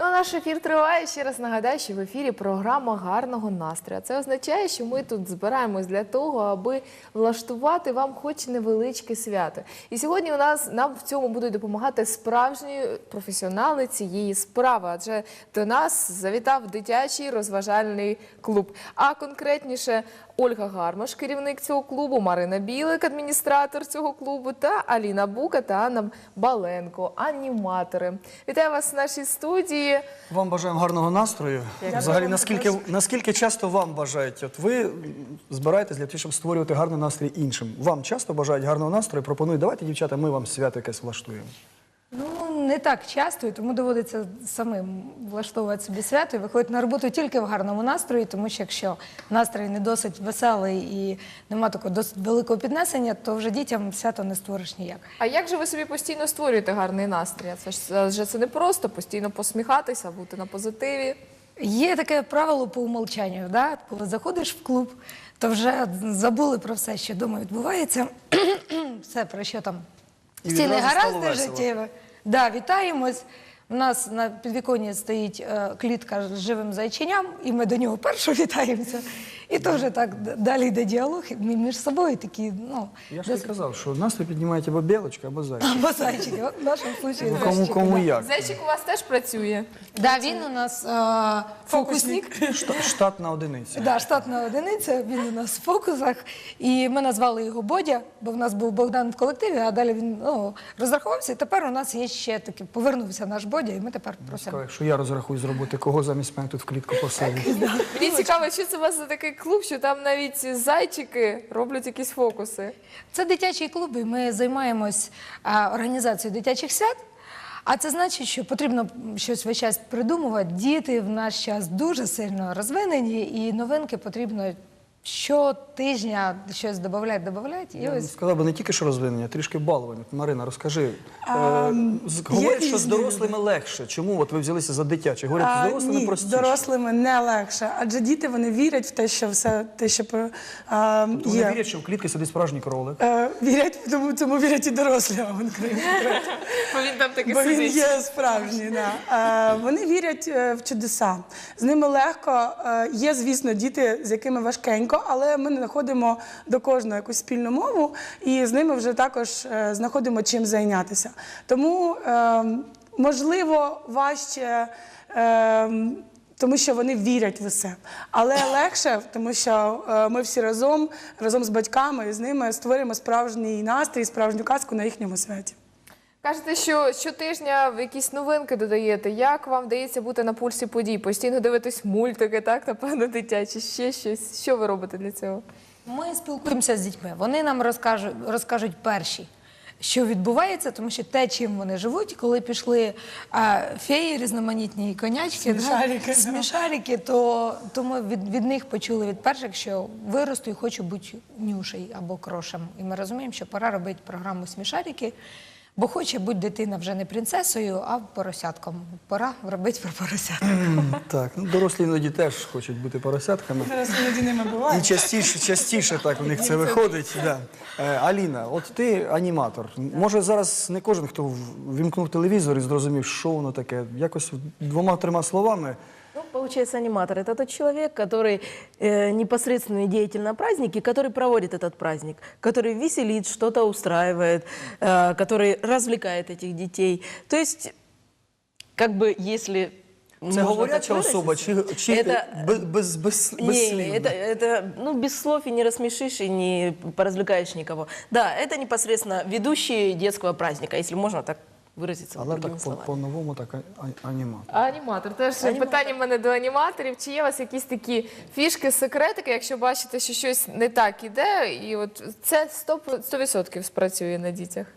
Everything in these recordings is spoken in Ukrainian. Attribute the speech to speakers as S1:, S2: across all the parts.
S1: Ну, а наш ефір триває. Ще раз нагадаю, що в ефірі програма гарного настрою. Це означає, що ми тут збираємось для того, аби влаштувати вам хоч невеличке свято. І сьогодні у нас нам в цьому будуть допомагати справжні професіонали цієї справи. Адже до нас завітав дитячий розважальний клуб. А конкретніше Ольга Гармаш, керівник цього клубу, Марина Білик, адміністратор цього клубу, та Аліна Бука та Анна Баленко, аніматори. Вітаю вас в нашій студії.
S2: Вам бажаємо гарного настрою. Взагалі, наскільки, наскільки часто вам бажають? От ви збираєтесь для того, щоб створювати гарний настрій іншим. Вам часто бажають гарного настрою, пропонують, давайте, дівчата, ми вам свято якесь влаштуємо.
S3: Ну, не так часто, і тому доводиться самим влаштовувати собі свято і виходити на роботу тільки в гарному настрої, тому що якщо настрій не досить веселий і нема такого досить великого піднесення, то вже дітям свято не створиш ніяк.
S1: А як же ви собі постійно створюєте гарний настрій? Це ж це не просто постійно посміхатися, бути на позитиві.
S3: Є таке правило по умолчанню, да? коли заходиш в клуб, то вже забули про все, що вдома відбувається, все про що там всі негаразди
S2: весело.
S3: життєві. Да, вітаємось. У нас на підвіконні стоїть е, клітка з живим зайченям, і ми до нього першо вітаємося. І вже так далі йде діалог між собою такі, ну,
S2: Я ж і казав, що настрій піднімаєте або білочка, або зайчик.
S3: або зайчики. В нашому случаї
S2: Ну, Кому, кому
S3: да.
S2: як.
S1: Зайчик у вас теж працює.
S3: Да, він у нас е, фокусник.
S2: Шта- Штатна одиниця.
S3: Да, штатна одиниця, він у нас в фокусах. І ми назвали його Бодя, бо в нас був Богдан в колективі, а далі він ну, розрахувався. І тепер у нас є ще таки, повернувся наш Бодя, і ми тепер просимо.
S2: Цікаво, Якщо я розрахую зробити, кого замість мене тут в клітку посадять?
S1: Мені цікаво, що це у вас за такий клуб, що там навіть зайчики роблять якісь фокуси.
S3: Це дитячий клуб, і ми займаємось а, організацією дитячих свят. А це значить, що потрібно щось весь час придумувати. Діти в наш час дуже сильно розвинені, і новинки потрібно щотижня щось додавати, додавати. І
S2: Я
S3: ось
S2: сказав би не тільки що розвинення, а трішки балування. Марина, розкажи. Е, Говорять, що з дорослими легше. Чому от ви взялися за дитяче? Говорять, з
S4: А,
S2: дорослими
S4: ні, з дорослими не легше, адже діти вони вірять в те, що все те, що про- а,
S2: Вони
S4: є.
S2: вірять, що в клітці сидить справжній кролик.
S4: Е, вірять, тому, тому вірять і дорослі, а він
S1: Бо він там таки
S4: Бо він є справжній. Да. Е, вони вірять е, в чудеса. З ними легко. Е, є, звісно, діти, з якими важкенько, але ми знаходимо до кожного якусь спільну мову, і з ними вже також е, знаходимо чим зайнятися. Тому, е, можливо, важче. Е, тому що вони вірять в усе. Але легше, тому що ми всі разом, разом з батьками і з ними створюємо справжній настрій, справжню казку на їхньому святі.
S1: Кажете, що щотижня в якісь новинки додаєте. Як вам вдається бути на пульсі подій? Постійно дивитесь мультики, так, напевно, дитячі, ще щось. Що ви робите для цього?
S3: Ми спілкуємося з дітьми. Вони нам розкажуть, розкажуть перші, що відбувається, тому що те, чим вони живуть, коли пішли а, феї, різноманітні і конячки, да,
S4: Смішарики, да.
S3: смішарики, то, то ми від, від них почули від перших, що виросту і хочу бути нюшей або крошем. І ми розуміємо, що пора робити програму смішарики. Бо хоче бути дитина вже не принцесою, а поросятком. Пора робити про поросяток.
S2: Так, ну дорослі іноді теж хочуть бути поросятками.
S4: Зараз іноді ними
S2: І частіше, частіше так у них це виходить. Да. Е, Аліна, от ти аніматор. Може зараз не кожен, хто вімкнув телевізор і зрозумів, що воно таке. Якось двома-трьома словами.
S5: Ну, получается, аниматор – это тот человек, который э, непосредственный деятель на празднике, который проводит этот праздник, который веселит, что-то устраивает, э, который развлекает этих детей. То есть, как бы, если
S2: Це
S5: можно
S2: говоряча особа чи, чи
S5: это-
S2: без, без, без,
S5: не, это, это, ну, без слов и не рассмешишь, и не поразвлекаешь никого. Да, это непосредственно ведущий детского праздника, если можно так выразиться
S2: Але
S5: другими
S2: так по-
S5: словами.
S2: по-новому так а- а- аніматор.
S1: А аніматор. Теж питання в мене до аніматорів. Чи є у вас якісь такі фішки, секретики, якщо бачите, що щось не так іде, і от це 100%, 100% спрацює на дітях?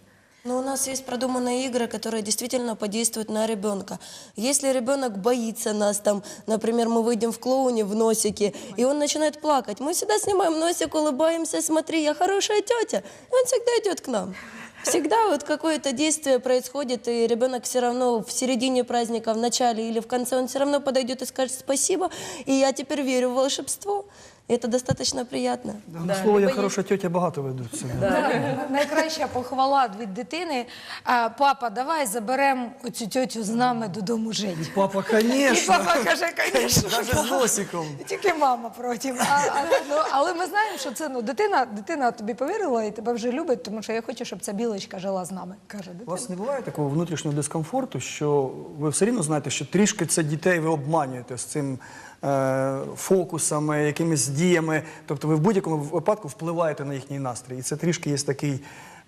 S6: Но у нас есть продуманные игры, которые действительно подействуют на ребенка. Если ребенок боится нас, там, например, мы выйдем в клоуне в носике, и он начинает плакать, мы всегда снимаем носик, улыбаемся, смотри, я хорошая тетя, и он всегда идет к нам. Всегда вот какое-то действие происходит, и ребенок все равно в середине праздника, в начале или в конце, он все равно подойдет и скажет спасибо, и я теперь верю в волшебство. И это достаточно приятно.
S2: На слово я хороша тітя багато ведуть себе.
S3: Да. Найкраща похвала від дитини. А, папа, давай заберемо оцю тьотю з нами додому жити.
S2: Папа,
S3: І папа каже, звісно.
S2: Навіть з носиком.
S3: Тільки мама проти. А, а, ну, але ми знаємо, що це ну, дитина, дитина тобі повірила і тебе вже любить, тому що я хочу, щоб ця білочка жила з нами. каже
S2: У
S3: дитина.
S2: вас не буває такого внутрішнього дискомфорту, що ви все рівно знаєте, що трішки це дітей ви обманюєте з цим фокусами, якимись діями. Тобто ви в будь-якому випадку впливаєте на їхній настрій. І це трішки є такий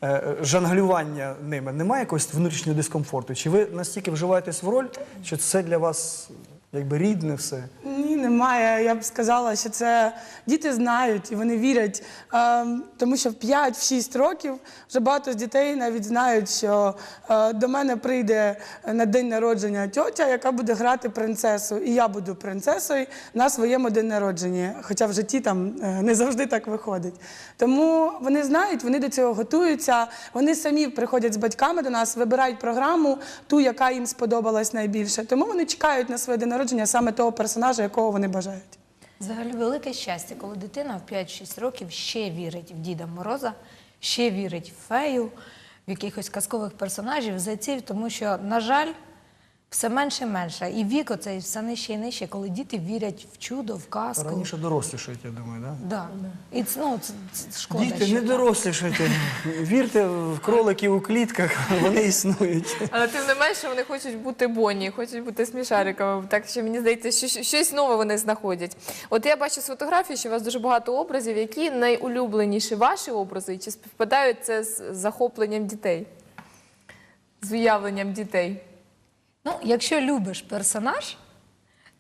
S2: е, жонглювання ними. Немає якогось внутрішнього дискомфорту? Чи ви настільки вживаєтесь в роль, що це для вас якби рідне все?
S4: Ні, немає. Я б сказала, що це діти знають і вони вірять. Ем, тому що в 5-6 років вже багато з дітей навіть знають, що е, до мене прийде на день народження тьотя, яка буде грати принцесу. І я буду принцесою на своєму день народження. Хоча в житті там е, не завжди так виходить. Тому вони знають, вони до цього готуються. Вони самі приходять з батьками до нас, вибирають програму, ту, яка їм сподобалась найбільше. Тому вони чекають на своє день народження саме того персонажа, якого вони бажають.
S3: Взагалі велике щастя, коли дитина в 5-6 років ще вірить в Діда Мороза, ще вірить в фею, в якихось казкових персонажів, зайців, тому що, на жаль, все менше і менше. І вік оцей все нижче і нижче, коли діти вірять в чудо, в казку.
S2: Раніше дорослішають, я думаю, так?
S3: Да. І це, ну, це, це шкода.
S2: Діти,
S3: що
S2: не
S3: так.
S2: дорослішайте. Вірте в кроликів у клітках, вони існують.
S1: Але тим не менше вони хочуть бути Бонні, хочуть бути смішариками. Так що мені здається, що щ- щось нове вони знаходять. От я бачу з фотографії, що у вас дуже багато образів. Які найулюбленіші ваші образи? І Чи співпадають це з захопленням дітей? З уявленням дітей?
S3: Ну, якщо любиш персонаж,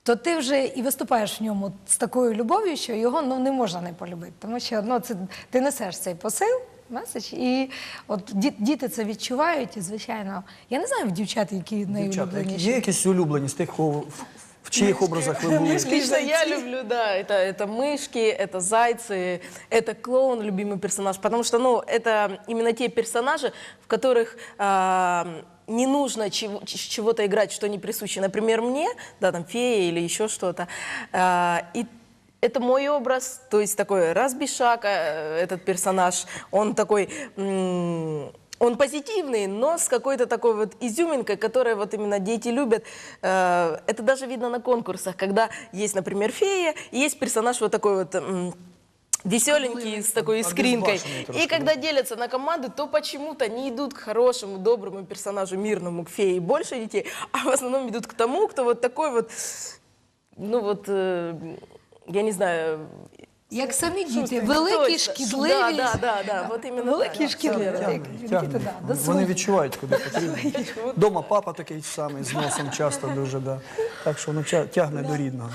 S3: то ти вже і виступаєш в ньому з такою любов'ю, що його ну, не можна не полюбити. Тому що ну, це, ти несеш цей посил, меседж, і от ді- діти це відчувають, і звичайно, я не знаю в дівчат, які
S2: Дівчата, які
S3: найулюбленіші.
S2: є якісь улюблені з тих, кого в, в чиїх образах ви були?
S5: Лично я люблю, да, это, это мышки, это зайцы, это клоун, любимый персонаж, потому что, ну, это именно те персонажи, в которых а, не нужно чего-то играть, что не присуще, например, мне, да, там, фея или еще что-то, А, и это мой образ, то есть такой разбишак, э, этот персонаж, он такой... он позитивный, но с какой-то такой вот изюминкой, которую вот именно дети любят. Э, Это даже видно на конкурсах, когда есть, например, фея, и есть персонаж вот такой вот м, веселенький, с такой искринкой.
S2: обезбашенный трошки,
S5: И когда делятся на команды, то почему-то не идут к хорошему, доброму персонажу, мирному, к фее больше детей, а в основном идут к тому, кто вот такой вот, ну вот, э, я не знаю,
S3: як самі діти, великі, шкідливі.
S5: Да, да, да, да, вот именно
S3: Великі,
S5: так.
S3: шкідливі.
S2: Тягне,
S3: Діти,
S2: тягне.
S3: да, до
S2: Вони відчувають, куди потрібно. Дома папа такий самий з носом часто дуже, да. так що воно тя- тягне до рідного.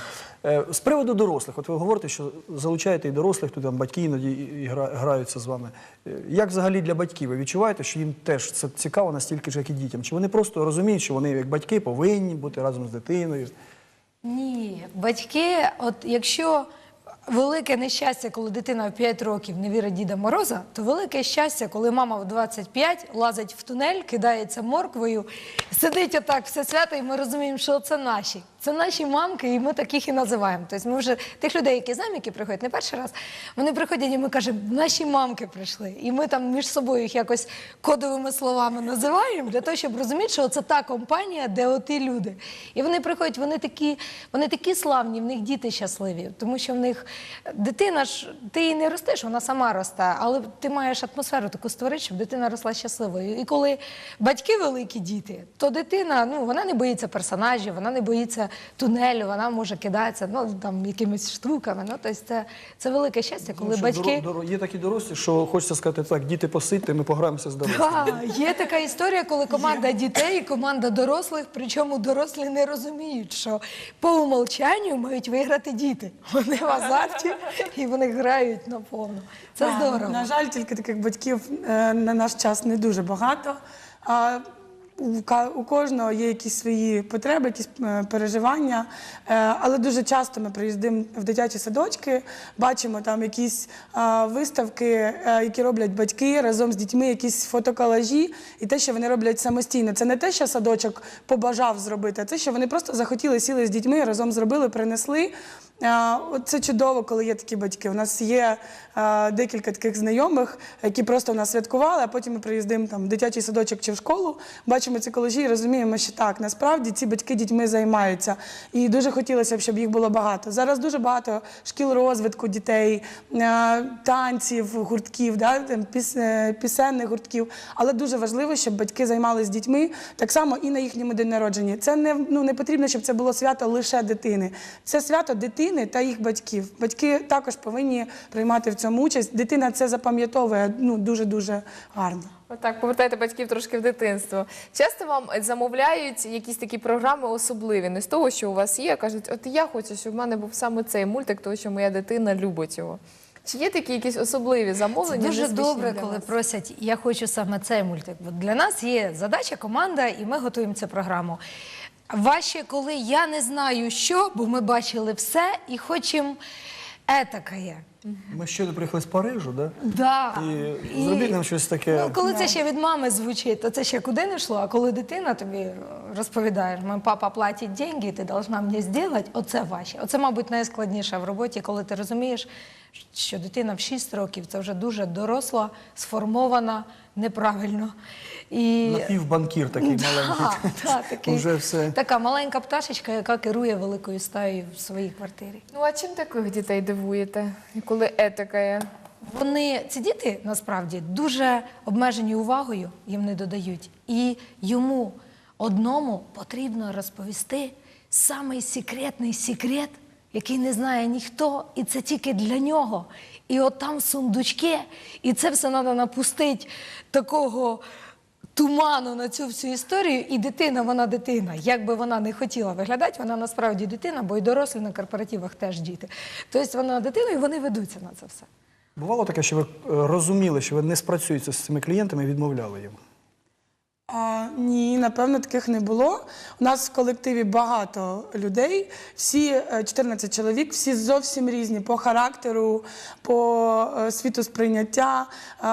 S2: Е, З приводу дорослих, от ви говорите, що залучаєте і дорослих, то там батьки іноді граються з вами. Е, Як взагалі для батьків? Ви відчуваєте, що їм теж це цікаво настільки ж, як і дітям? Чи вони просто розуміють, що вони, як батьки, повинні бути разом з дитиною?
S3: Ні, батьки, от якщо велике нещастя, коли дитина в 5 років не вірить Діда Мороза, то велике щастя, коли мама в 25 лазить в тунель, кидається морквою, сидить отак все свято, і ми розуміємо, що це наші. Це наші мамки, і ми таких і називаємо. Тобто ми вже тих людей, які знаємо, які приходять не перший раз, вони приходять і ми кажемо, наші мамки прийшли. І ми там між собою їх якось кодовими словами називаємо для того, щоб розуміти, що це та компанія, де оті люди. І вони приходять, вони такі, вони такі славні, в них діти щасливі, тому що в них дитина ж, ти її не ростеш, вона сама росте, але ти маєш атмосферу таку створити, щоб дитина росла щасливою. І коли батьки великі діти, то дитина ну, вона не боїться персонажів, вона не боїться тунелю, вона може кидатися ну, там, якимись штуками. Ну, тобто це, це велике щастя, коли
S2: Ну, що
S3: батьки.
S2: доро- доро- Є такі дорослі, що хочеться сказати так, діти посидьте, ми пограємося з дорослими.
S3: Так, є така історія, коли команда дітей і команда дорослих, причому дорослі не розуміють, що по умолчанню мають виграти діти. Вони в азарті і вони грають наповну. Це здорово.
S4: На жаль, тільки таких батьків е, на наш час не дуже багато. А у, кожного є якісь свої потреби, якісь е, переживання. Е, Але дуже часто ми приїздимо в дитячі садочки, бачимо там якісь виставки, е, які роблять батьки разом з дітьми, якісь фотоколажі, і те, що вони роблять самостійно. Це не те, що садочок побажав зробити, а це, що вони просто захотіли, сіли з дітьми, разом зробили, принесли. Це чудово, коли є такі батьки. У нас є декілька таких знайомих, які просто у нас святкували, а потім ми приїздимо там в дитячий садочок чи в школу, бачимо ці колежі і розуміємо, що так, насправді ці батьки дітьми займаються. І дуже хотілося б, щоб їх було багато. Зараз дуже багато шкіл розвитку дітей, танців, гуртків, да, е, пісенних гуртків. Але дуже важливо, щоб батьки займалися дітьми так само і на їхньому день народження. Це не, ну, не потрібно, щоб це було свято лише дитини. Це свято дитини та їх батьків. Батьки також повинні приймати в цьому участь. Дитина це запам'ятовує ну, дуже-дуже гарно.
S1: Отак, повертайте батьків трошки в дитинство. Часто вам замовляють якісь такі програми особливі, не з того, що у вас є, а кажуть, от я хочу, щоб в мене був саме цей мультик, тому що моя дитина любить його. Чи є такі якісь особливі
S3: Це
S1: замовлення?
S3: дуже добре, коли
S1: вас?
S3: просять, я хочу саме цей мультик. Бо для нас є задача, команда, і ми готуємо цю програму. Важче, коли я не знаю, що, бо ми бачили все і хочемо етакає.
S2: Ми щойно приїхали з Парижу, да?
S3: Да.
S2: І зробіть нам щось таке.
S3: Ну, коли це ще від мами звучить, то це ще куди не йшло. А коли дитина тобі розповідає, мій папа платить деньги, ти должна мені зробити, оце важче. Оце, мабуть, найскладніше в роботі, коли ти розумієш, що дитина в 6 років це вже дуже доросла, сформована неправильно. І...
S2: Напівбанкір такий маленький.
S3: Да, да, такий,
S2: Уже все.
S3: Така маленька пташечка, яка керує великою стаєю в своїй квартирі.
S1: Ну а чим таких дітей дивуєте, коли етика є?
S3: Вони ці діти насправді дуже обмежені увагою, їм не додають. І йому одному потрібно розповісти самий секретний секрет, який не знає ніхто, і це тільки для нього. І от там сундучки, і це все треба напустити такого. Туману на цю всю історію, і дитина, вона дитина. Як би вона не хотіла виглядати, вона насправді дитина, бо і дорослі на корпоративах теж діти. Тобто вона дитина, і вони ведуться на це все.
S2: Бувало таке, що ви е, розуміли, що ви не спрацюєте з цими клієнтами і відмовляли їм.
S4: А, ні, напевно, таких не було. У нас в колективі багато людей, всі е, 14 чоловік, всі зовсім різні по характеру, по е, світосприйняття, е,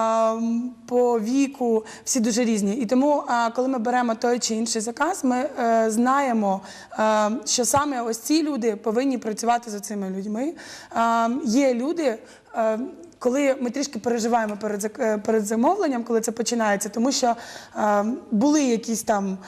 S4: по віку, всі дуже різні. І тому, е, коли ми беремо той чи інший заказ, ми е, знаємо, е, що саме ось ці люди повинні працювати з цими людьми. Е, Є люди. Коли ми трішки переживаємо перед е, перед замовленням, коли це починається, тому що е, були якісь там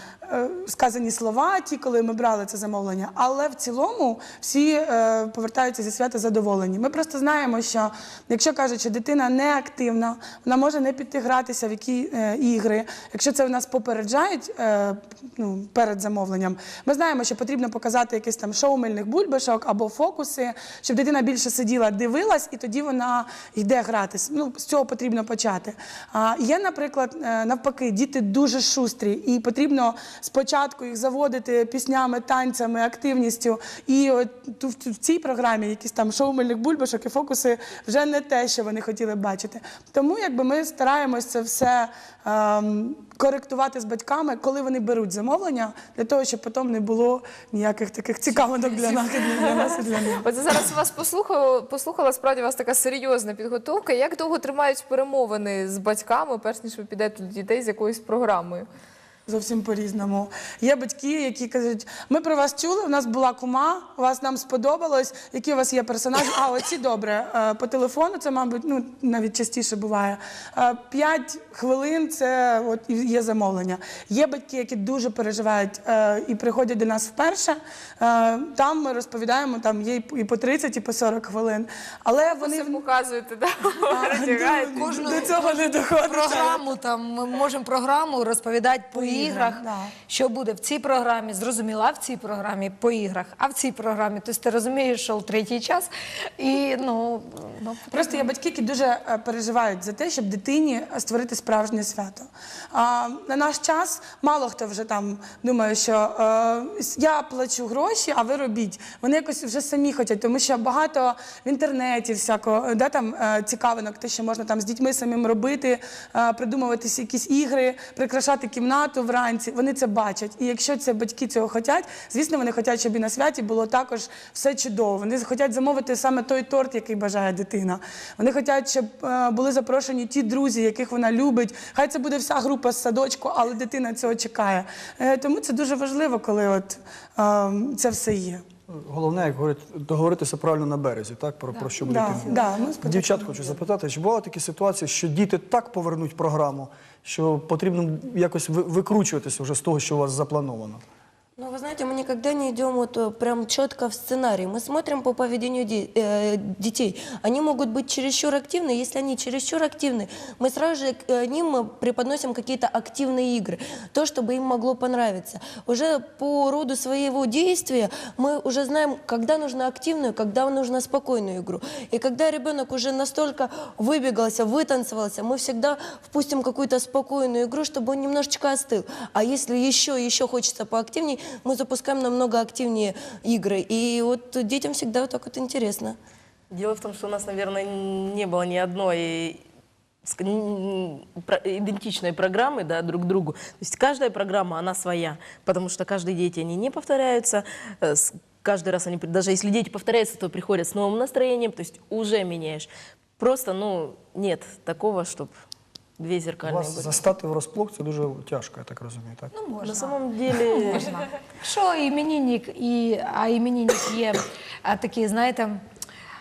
S4: сказані слова, ті, коли ми брали це замовлення, але в цілому всі е, повертаються зі свята задоволені. Ми просто знаємо, що якщо кажуть, що дитина не активна, вона може не піти гратися в які е, ігри. Якщо це в нас попереджають е, ну, перед замовленням, ми знаємо, що потрібно показати якийсь там шоу мильних бульбашок або фокуси, щоб дитина більше сиділа, дивилась, і тоді вона йде гратись. Ну, з цього потрібно почати. А є, наприклад, е, навпаки, діти дуже шустрі, і потрібно спочатку їх заводити піснями, танцями, активністю. І от в цій програмі якісь там шоу мильних бульбашок і фокуси вже не те, що вони хотіли бачити. Тому якби ми стараємось це все ем, коректувати з батьками, коли вони беруть замовлення, для того, щоб потім не було ніяких таких цікавинок для нас, для нас і для них.
S1: Оце зараз вас послухала, послухала, справді у вас така серйозна підготовка. Як довго тримають перемовини з батьками, перш ніж ви підете до дітей з якоюсь програмою?
S4: Зовсім по-різному. Є батьки, які кажуть, ми про вас чули, у нас була кума, у вас нам сподобалось, які у вас є персонажі. А, оці добре. Е, По телефону це, мабуть, ну, навіть частіше буває. Е, П'ять хвилин це от, є замовлення. Є батьки, які дуже переживають е, і приходять до нас вперше. Там ми розповідаємо, там є і по- і 30, і по 40 хвилин. Але
S1: Ви
S4: вони
S1: все показуєте, да?
S4: До- до цього не доходить.
S3: програму, там ми можемо програму розповідати по, іграх,
S4: да.
S3: що буде в цій програмі, зрозуміла в цій програмі по іграх, а в цій програмі. Тобто ти розумієш, що в третій час. І ну, ну
S4: Просто є батьки, які дуже е, переживають за те, щоб дитині створити справжнє свято. А, на наш час мало хто вже там думає, що е, я плачу гроші, а ви робіть. Вони якось вже самі хочуть, тому що багато в інтернеті всякого да, там, е, цікавинок, те, що можна там з дітьми самим робити, е, придумувати якісь ігри, прикрашати кімнату вранці. Вони це бачать. І якщо це батьки цього хочуть, звісно, вони хочуть, щоб і на святі було також все чудово. Вони хочуть замовити саме той торт, який бажає дитина. Вони хочуть, щоб е, були запрошені ті друзі, яких вона любить. Хай це буде вся група з садочку, але дитина цього чекає. Е, тому це дуже важливо, коли от е, це все є.
S2: Головне, як говорять, договоритися правильно на березі, так? Про, про що буде
S4: Да,
S2: мова.
S4: да, ми спочатку
S2: Дівчат хочу запитати, чи бували такі ситуації, що діти так повернуть програму, що потрібно якось ви- викручуватися вже з того, що у вас заплановано?
S6: Ну, вы знаете, мы никогда не идем вот э, прям четко в сценарий. Мы смотрим по поведению де- э, детей. Они могут быть чересчур активны. Если они чересчур активны, мы сразу же к э, ним э, преподносим какие-то активные игры. То, чтобы им могло понравиться. Уже по роду своего действия мы уже знаем, когда нужно активную, когда нужно спокойную игру. И когда ребенок уже настолько выбегался, вытанцевался, мы всегда впустим какую-то спокойную игру, чтобы он немножечко остыл. А если еще, еще хочется поактивнее, мы запускаем намного активнее игры. И вот детям всегда вот так вот интересно.
S5: Дело в том, что у нас, наверное, не было ни одной идентичной программы да, друг другу. То есть каждая программа, она своя, потому что каждые дети, они не повторяются. э, Каждый раз они, даже если дети повторяются, то приходят с новым настроением, то есть уже меняешь. Просто, ну, нет такого, чтобы две зеркальные
S2: Вас застати врозплох це дуже тяжко, я так розумію. Так?
S3: Ну, можна.
S5: На самом деле...
S3: Можна. Що іменинник, і, а іменинник є такий, знаєте,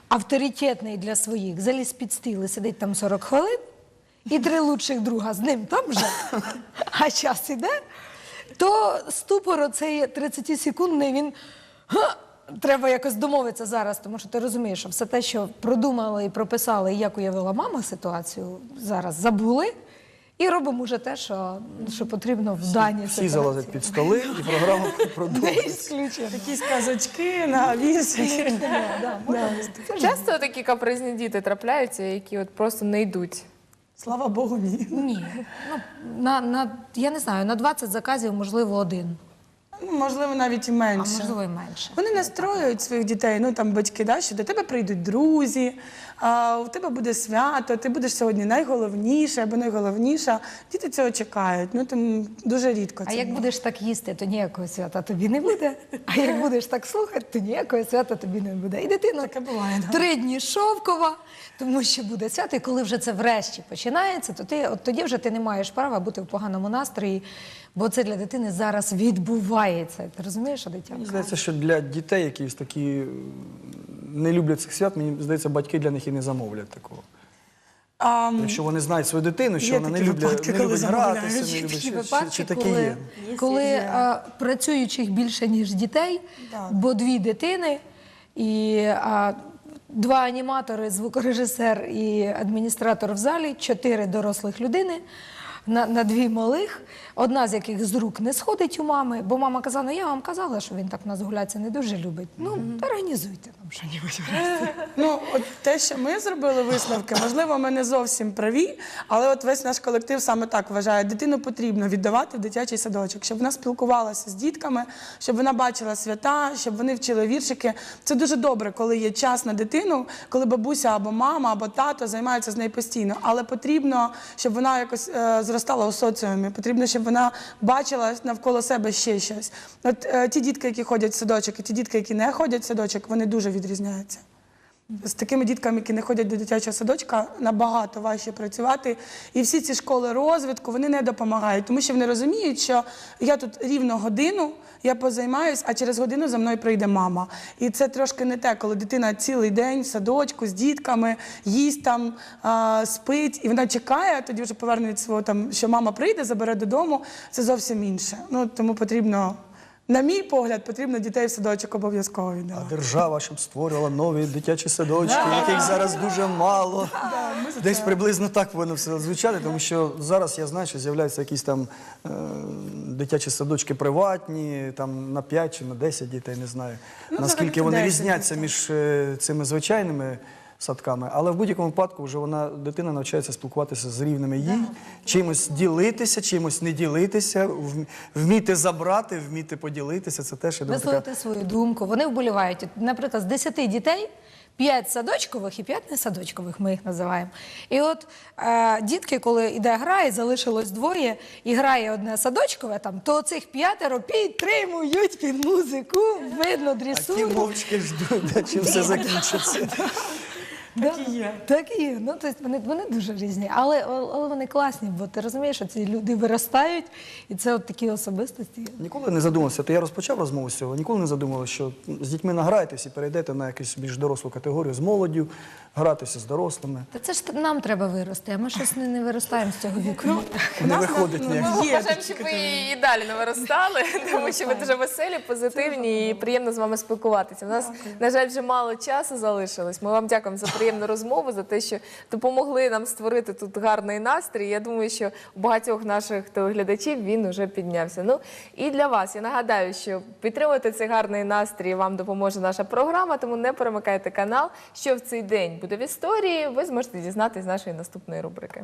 S3: авторитетний для своїх. Заліз під стіл сидить там 40 хвилин, і три лучших друга з ним там вже, а час іде, то ступор оцей 30-секундний, він «Га!» Треба якось домовитися зараз, тому що ти розумієш, що все те, що продумали і прописали, і як уявила мама ситуацію, зараз забули. І робимо вже те, що, що потрібно в даній
S2: Всі
S3: ситуації.
S2: залазять під столи і програма
S3: Не
S2: продовжується.
S4: Якісь казочки на віршики.
S1: Часто такі капризні діти трапляються, які от просто не йдуть.
S4: Слава Богу, ні.
S3: Ні. Ну, на, на, я не знаю, на 20 заказів, можливо, один,
S4: Ну, Можливо, навіть і
S3: а
S4: менше.
S3: можливо, і менше.
S4: Вони настроюють своїх дітей, ну там батьки, да, що до тебе прийдуть друзі, а, у тебе буде свято, ти будеш сьогодні найголовніше або найголовніша. Діти цього чекають. Ну тому дуже рідко
S3: А
S4: це.
S3: як
S4: буває.
S3: будеш так їсти, то ніякого свята тобі не буде. А як будеш так слухати, то ніякого свята тобі не буде. І дитина
S4: Таке буває, да.
S3: три дні шовкова, тому що буде свято. І коли вже це врешті починається, то ти от тоді вже ти не маєш права бути в поганому настрої, бо це для дитини зараз відбувається. Ти розумієш, що дитя?
S2: Мені здається, що для дітей, які ось такі не люблять цих свят, мені здається, батьки для них і не замовлять такого.
S4: А,
S2: Якщо вони знають свою дитину, що вона не
S4: такі
S2: любить,
S4: випадки,
S2: не
S4: коли
S2: любить
S4: замовляють.
S2: гратися, не
S4: Є
S2: любить чи, чи,
S3: випадки,
S2: чи таке
S3: коли,
S2: є.
S3: коли а, працюючих більше, ніж дітей,
S4: Так.
S3: бо дві дитини і а, два аніматори, звукорежисер і адміністратор в залі, чотири дорослих людини. На, на дві малих, одна з яких з рук не сходить у мами, бо мама казала, ну я вам казала, що він так нас гуляться не дуже любить. Ну, організуйте нам що-небудь.
S4: Ну, от те, що ми зробили висновки, можливо, ми не зовсім праві, але от весь наш колектив саме так вважає. Дитину потрібно віддавати в дитячий садочок, щоб вона спілкувалася з дітками, щоб вона бачила свята, щоб вони вчили віршики. Це дуже добре, коли є час на дитину, коли бабуся або мама, або тато займаються з нею постійно. Але потрібно, щоб вона якось е, зростала у соціумі. Потрібно, щоб вона бачила навколо себе ще щось. От е, ті дітки, які ходять в садочок, і ті дітки, які не ходять в садочок, вони дуже відрізняються. З такими дітками, які не ходять до дитячого садочка, набагато важче працювати. І всі ці школи розвитку вони не допомагають, тому що вони розуміють, що я тут рівно годину, я позаймаюсь, а через годину за мною прийде мама. І це трошки не те, коли дитина цілий день в садочку з дітками, їсть там, а, спить, і вона чекає, тоді вже поверне від свого там, що мама прийде, забере додому. Це зовсім інше. Ну тому потрібно. На мій погляд, потрібно дітей в садочок обов'язково
S2: А держава, щоб створювала нові дитячі садочки, яких зараз дуже мало. Десь приблизно так повинно все звучати, тому що зараз я знаю, що з'являються якісь там е, дитячі садочки приватні, там на 5 чи на 10 дітей, не знаю.
S4: Ну,
S2: Наскільки
S4: взагалі-то
S2: вони
S4: 10
S2: різняться
S4: дітей.
S2: між е, цими звичайними садками, але в будь-якому випадку вже вона дитина навчається спілкуватися з рівними їй, чимось ділитися, чимось не ділитися, вміти забрати, вміти поділитися. Це теж я думаю, така
S3: Висловити свою думку. Вони вболівають. Наприклад, з 10 дітей. П'ять садочкових і п'ять несадочкових, ми їх називаємо. І от е, дітки, коли йде гра, і залишилось двоє, і грає одне садочкове, там, то цих п'ятеро підтримують під музику, видно
S2: А ті мовчки ждуть, чим все закінчиться.
S3: Так і є. Так і є. Ну, тобто вони, вони дуже різні, але, але вони класні, бо ти розумієш, що ці люди виростають, і це от такі особистості.
S2: Ніколи не задумався. То я розпочав розмову з цього. Ніколи не задумувався, що з дітьми награєтесь і перейдете на якусь більш дорослу категорію з молоддю, гратися з дорослими.
S3: Та це ж нам треба вирости, а ми щось не, не виростаємо з цього віку.
S2: Не виходить ніяк.
S1: Ми
S4: Є
S1: бажаємо, щоб ви і далі не виростали, тому що ви дуже веселі, позитивні і приємно з вами спілкуватися. У нас, на жаль, вже мало часу залишилось. Ми вам дякуємо за приємну розмову, за те, що допомогли нам створити тут гарний настрій. Я думаю, що багатьох наших телеглядачів він уже піднявся. Ну і для вас я нагадаю, що підтримувати цей гарний настрій вам допоможе наша програма, тому не перемикайте канал. Що в цей день буде в історії, ви зможете дізнатися з нашої наступної рубрики.